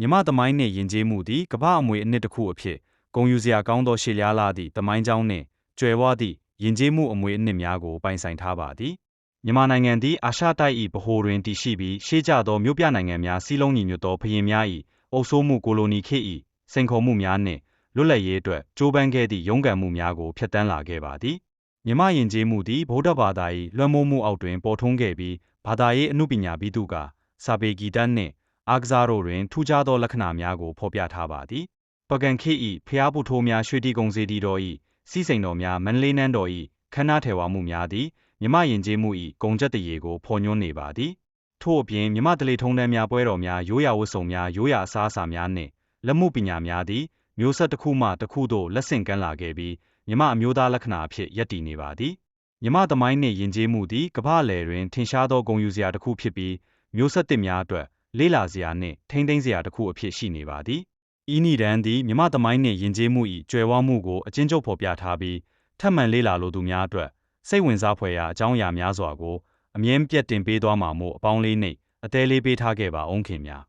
မြမသမိုင်းနှင့်ယဉ်ကျေးမှုသည်ကမ္ဘာအမွေအနှစ်တစ်ခုအဖြစ်ဂုဏ်ယူစရာကောင်းသောရှေ့လျားလာသည့်သမိုင်းကြောင်းနှင့်ကြွယ်ဝသည့်ယဉ်ကျေးမှုအမွေအနှစ်များကိုပိုင်ဆိုင်ထားပါသည်မြန်မာနိုင်ငံသည်အာရှတိုက်၏ဗဟိုတွင်တည်ရှိပြီးရှေးကြသောမြို့ပြနိုင်ငံများစီးလုံးညီညွတ်သောဘုရင်များ၏အုပ်စိုးမှုကိုလိုနီခေတ်၏စိန်ခေါ်မှုများနှင့်လွတ်လပ်ရေးအတွက်ကြိုးပမ်းခဲ့သည့်ရုန်းကန်မှုများကိုဖျက်ဆီးလာခဲ့ပါသည်မြမယဉ်ကျေးမှုသည်ဗုဒ္ဓဘာသာ၏လွှမ်းမိုးမှုအောက်တွင်ပေါ်ထွန်းခဲ့ပြီးဘာသာရေးအမှုပညာပြီးသူကစာပေဂီတနှင့် အားကစားတို့တွင်ထူးခြားသောလက္ခဏာများကိုဖော်ပြထားပါသည်ပကံခေတ်၏ဖျားပုထိုးများရွှေတီကုံစေတီတော်၏စီးစိမ်တော်များမန္တလေးနန်းတော်၏ခမ်းနားထေဝါမှုများသည်မြမယဉ်ကျေးမှု၏ဂုံကျက်တရေကိုဖော်ညွှန်းနေပါသည်ထို့အပြင်မြမတလေထုံးတန်းများပွဲတော်များရိုးရာဝတ်စုံများရိုးရာအစားအစာများနှင့်လက်မှုပညာများသည်မျိုးဆက်တစ်ခုမှတစ်ခုသို့လက်ဆင့်ကမ်းလာခဲ့ပြီးမြမအမျိုးသားလက္ခဏာအဖြစ်ယက်တည်နေပါသည်မြမသမိုင်းနှင့်ယဉ်ကျေးမှုသည်ကမ္ဘာလယ်တွင်ထင်ရှားသောဂုဏ်ယူစရာတစ်ခုဖြစ်ပြီးမျိုးဆက်သစ်များအတွက် လေးလာစရာနှင့်ထိမ့်သိမ်းစရာတစ်ခုအဖြစ်ရှိနေပါသည်ဤနိဒန်းသည်မြမသမိုင်းနှင့်ယဉ်ကျေးမှု၏ကြွယ်ဝမှုကိုအကျဉ်းချုပ်ဖော်ပြထားပြီးထပ်မံလေးလာလိုသူများအတွက်စိတ်ဝင်စားဖွယ်ရာအကြောင်းအရာများစွာကိုအမြဲပြတ်တင်ပေးသွားမှာမို့အပေါင်းလေးနှင့်အသေးလေးပေးထားခဲ့ပါအောင်ခင်များ